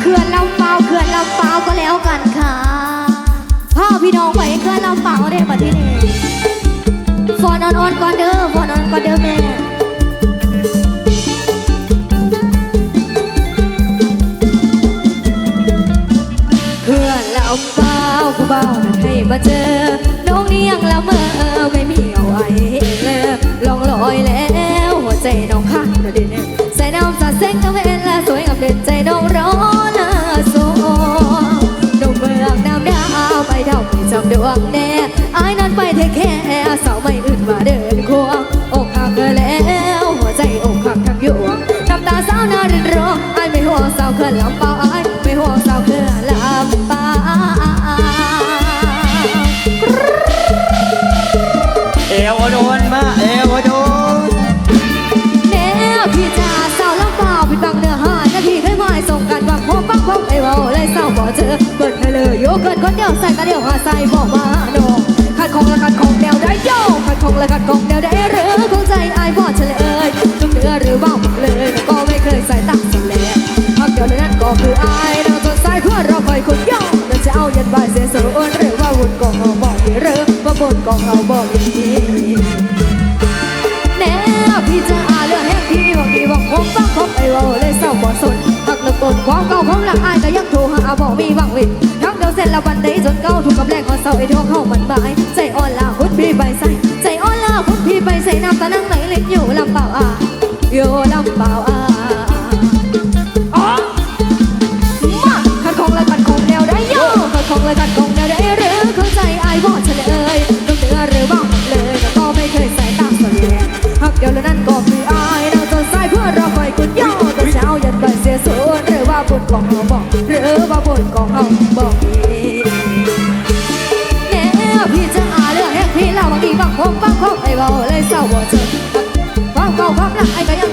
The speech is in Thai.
เขื่อนลำเปล่าเขื่อนลำเปล่าก็แล้วกันค่ะพ่อพี่น้องไปเขื่อนลำเปล่าได้มาที่นี่ฟอนอ่อนก่อนเด้อฟอนออนก่อนเด้อแม่เพื่อนละเปล่าผู้เบาให้มาเจอน้องนี่ยังละเมอไม่มีเอาไว้เลยลองลอยแล้ว หัวใจน้องพักระดินใส่น้ำสาดเส้นก็เป็นและสวยงามเด่นใจน้องำดวงแน่อายนั้นไปเทคแค่สาวไม่อื่นมาเดินควงอกหักแล้วหัวใจอกหักทั้งยวงน้ำตาสาวนารินร้องอายไม่ห่วงสาวเขื่อนลำเปล่า คนเดียวใส่กระเดียวหาใส่บอกมาโนขัดของและขัดของแนวได้โยขัดของและขัดของแนวได้หรือคงใจอายบ่เฉลยจุ่มเนื้อหรือเบาเลยก็ไม่เคยใส่ตั้งสแลพักเดียวนั้นก็คืออายเราจนสายเพื่อเราคอยคุณย่อเราจะเอาเย็นบ่ายเสียสูนหรือว่าวุ่นกองเราบอกหรือว่าบนกองเราบอกมีแน่พี่จะอาเลือแห้งพี่บอกพี่บอกผมฟังผมไอ้เว่าเลยเศร้าบ่สนหักเลิกตนความเก่าของหลักอายก็ยังโทรหาบอกมีบางวินทั้ง เดียวเสร็จแล้ววันใดจนเก่าถูกกับแรงของเศร้าไอ้ทวงเข้ามันบาย ใจอ่อนลาคุณพี่ไปใส่ใจอ่อนลาคุณพี่ไปใส่น้ำตานั่งไหลเล็กอยู่ลำเปล่าอะอยู่ลำเปล่าอะอ๋อมาขัดของและขัดของแนวได้โย่ขัดของและขัดของแนวได้หรือเข้าใจอายบ่เฉลยต้องเตือหรือบ้างเลยแต่ก็ไม่เคยใส่ตามสแลงหักเดียวแล้วนั่นก็คืออายเราจนสายเพื่อเราคอยคุณย่อแต่เช้ายันบ่ายเสียสูญหรือว่าบนกองเราบอกหรือว่าบนกองเราบอก งบางคงไอ้บอกเลยเศร้าบ่เจอความเก่าความหลักไอ้ก็ยัง